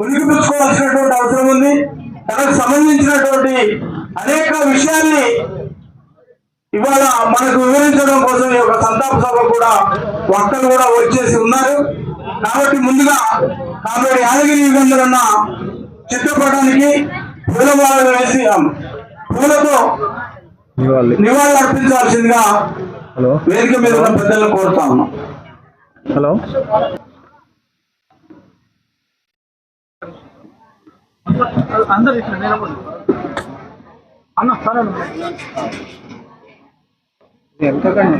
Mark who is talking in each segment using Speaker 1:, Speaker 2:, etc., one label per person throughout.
Speaker 1: పుణికిపుచ్చుకోవాల్సినటువంటి అవసరం ఉంది. తనకు సంబంధించినటువంటి అనేక విషయాల్ని ఇవాళ మనకు వివరించడం కోసం ఈ యొక్క సంతాప సభ కూడా వక్తలు కూడా వచ్చేసి ఉన్నారు. కాబట్టి ముందుగా కామెడీ యాదగిరి యుగంధరన్న చిత్రపటానికి పూలమాలలు వేసి పూలతో నివాళులు. అర్పించాల్సిందిగా వేదిక మీద ఉన్న పెద్దలను కోరుతా ఉన్నాం.
Speaker 2: హలో.
Speaker 3: అందరు ఇక్కడ నిలబడి అన్న సరే
Speaker 2: ఎంతకండి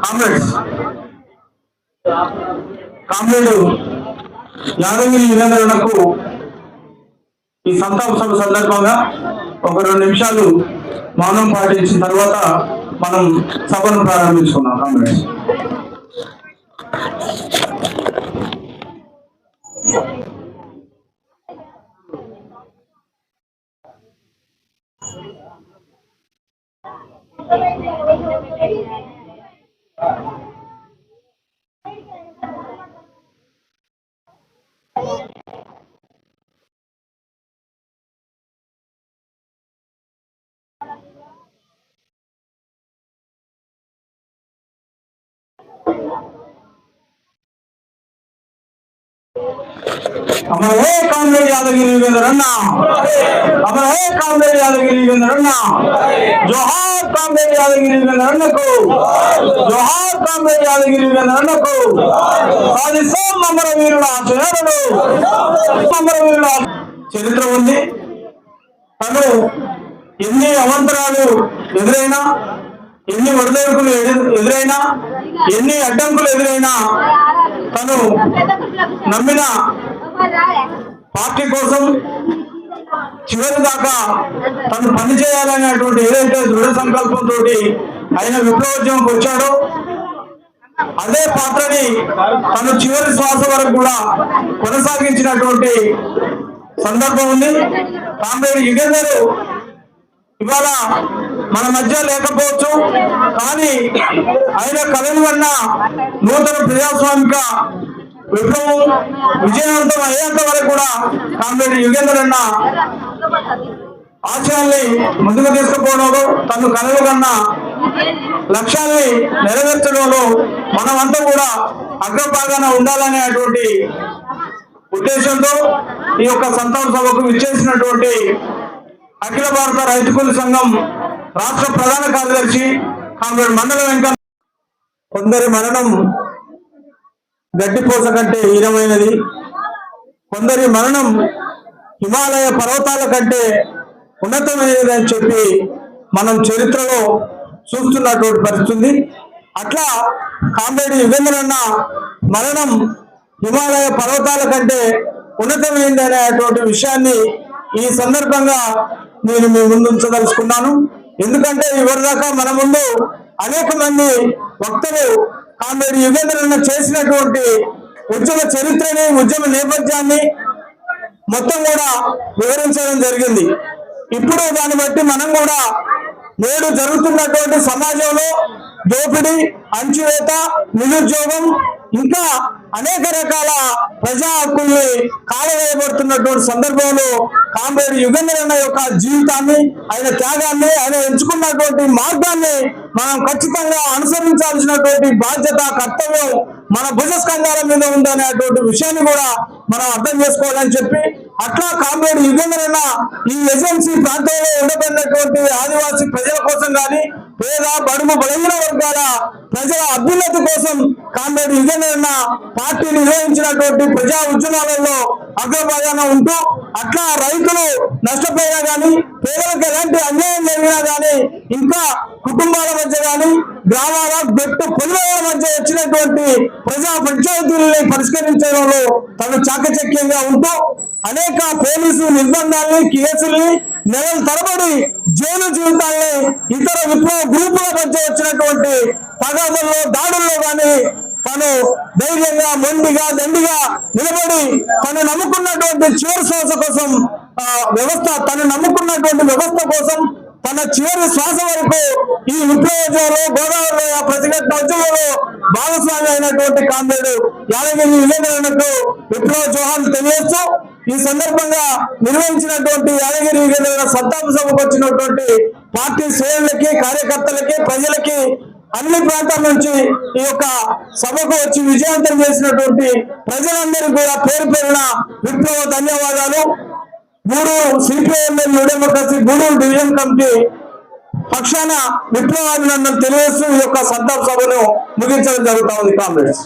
Speaker 1: కామ్రేడ్స్ కామ్రేడు యాదగిరి వీరేంద్రనకు ఈ సంతాప సభ సందర్భంగా ఒక రెండు నిమిషాలు మౌనం పాటించిన తర్వాత మనం సభను ప్రారంభించుకున్నాం కామ్రేడ్స్ Thank you. అమర హే కామ్రేడ్ యాదగిరి యుగేంద్ర అమర హే కామ్రేడ్ యాదగిరి యుగేంద్ర జోహార్ కామ్రేడ్ యాదగిరి యుగేంద్ర అన్నకు. జోహార్ కామ్రేడ్ యాదగిరి యుగేంద్ర అన్నకు. సాధిస్తాం అమర వీరుల ఆశయాలను. అమర వీరుల చరిత్ర ఉంది. తను ఎన్ని అవంతరాలు ఎదురైనా ఎన్ని ఒడిదొడుకులు ఎదురైనా ఎన్ని అడ్డంకులు ఎదురైనా తను నమ్మిన? పార్టీ కోసం చివరి దాకా తను పని చేయాలనేటువంటి ఏదైతే దృఢ సంకల్పంతో ఆయన విప్లవోద్యమంకి వచ్చాడో అదే పాత్రని తను చివరి శ్వాస వరకు కూడా కొనసాగించినటువంటి సందర్భం ఉంది. కామ్రేడ్ యుగేందర్ ఇవాళ మన మధ్య లేకపోవచ్చు కానీ ఆయన కళలు వల్ల నూతన ప్రజాస్వామిక విప్లవం విజయవంతం అయ్యేంత వరకు కూడా కామ్రేడ్ యుగేందర్ అన్న ఆశయాల్ని ముందుకు తీసుకుపోవడంలో తను కలలు కన్నా లక్ష్యాల్ని నెరవేర్చడంలో మనమంతా కూడా అగ్రభాగాన ఉండాలనేటువంటి ఉద్దేశంతో ఈ యొక్క సంతాన సభకు విచ్చేసినటువంటి అఖిల భారత రైతు కూలి సంఘం రాష్ట్ర ప్రధాన కార్యదర్శి కామ్రేడ్ మండల వెంకన్న. కొందరి మరణం గడ్డిపోస కంటే హీనమైనది. కొందరి మరణం హిమాలయ పర్వతాల కంటే ఉన్నతమైనది అని చెప్పి మనం చరిత్రలో చూస్తున్నటువంటి పరిస్థితుంది. అట్లా కామ్రేడ్ యుగేంద్రన్న మరణం హిమాలయ పర్వతాల కంటే ఉన్నతమైంది అనేటువంటి విషయాన్ని ఈ సందర్భంగా నేను మీ ముందు ఉంచదలుచుకున్నాను ఎందుకంటే ఇవరిదాకా మన ముందు అనేక మంది వక్తలు కామ్రేడ్ యుగేంద్రన్న చేసినటువంటి ఉద్యమ చరిత్రని ఉద్యమ నేపథ్యాన్ని మొత్తం కూడా వివరించడం జరిగింది. ఇప్పుడు దాన్ని బట్టి మనం కూడా నేడు జరుగుతున్నటువంటి సమాజంలో దోపిడీ అంచువేత నిరుద్యోగం ఇంకా అనేక రకాల ప్రజా హక్కుల్ని కాలవేయబడుతున్నటువంటి సందర్భంలో కామ్రేడ్ అన్న యొక్క జీవితాన్ని ఆయన త్యాగాన్ని ఆయన ఎంచుకున్నటువంటి మార్గాన్ని మనం ఖచ్చితంగా అనుసరించాల్సినటువంటి బాధ్యత కర్తవ్యం మన భుజ స్కంధాల మీద ఉందనేటువంటి విషయాన్ని కూడా మనం అర్థం చేసుకోవాలని చెప్పి అట్లా కామ్రేడ్ యుగంధరన్న ఈ ఎస్ఎంసీ ప్రాంతంలో ఉండబడినటువంటి ఆదివాసీ ప్రజల కోసం కానీ పేద బడుగు బలహీన వర్గాల ప్రజల అభ్యున్నతి కోసం కామ్రేడ్ యుగంధరన్న పార్టీ నిర్వహించినటువంటి ప్రజా ఉద్యమాలలో అగ్రభాగాన ఉంటూ అట్లా రైతులు నష్టపోయినా కానీ పేదలకు ఎలాంటి అన్యాయం జరిగినా కానీ ఇంకా కుటుంబాల మధ్య కానీ గ్రామాల బెట్టు పొలిమేర మధ్య వచ్చినటువంటి ప్రజా పంచాయతీలని పరిష్కరించడంలో తను చాకచక్యంగా ఉంటూ అనేక పోలీసు నిర్బంధాలని కేసుల్ని నెలల తరబడి జైలు జీవితాల్ని ఇతర విప్లవ గ్రూపుల మధ్య వచ్చినటువంటి తగాదల్లో దాడుల్లో కానీ తను ధైర్యంగా మొండిగా దండిగా నిలబడి తను నమ్ముకున్నటువంటి చివరి శ్వాస కోసం వ్యవస్థ తను నమ్ముకున్నటువంటి వ్యవస్థ కోసం తన చివరి శ్వాస వరకు ఈ విప్లవోద్యమంలో గోదావరిలో ఆ ప్రతిఘటన ఉద్యమంలో భాగస్వామి అయినటువంటి కామ్రేడు యాదగిరి విజయనగరకు విప్లవ జోహాన్ తెలియజేస్తూ ఈ సందర్భంగా నిర్వహించినటువంటి యాదగిరి విజయనగర సంతాప సభకు వచ్చినటువంటి పార్టీ శ్రేణులకి కార్యకర్తలకి ప్రజలకి అన్ని ప్రాంతాల నుంచి ఈ యొక్క సభకు వచ్చి విజయవంతం చేసినటువంటి ప్రజలందరికీ కూడా పేరు పేరున విప్లవ ధన్యవాదాలు. Gudur CPIML new democracy Gudur division committee పక్షాన విప్లవాభినందనలు తెలియజేస్తూ ఈ యొక్క సంతాప సభను ముగించడం జరుగుతా ఉంది కాంగ్రెస్.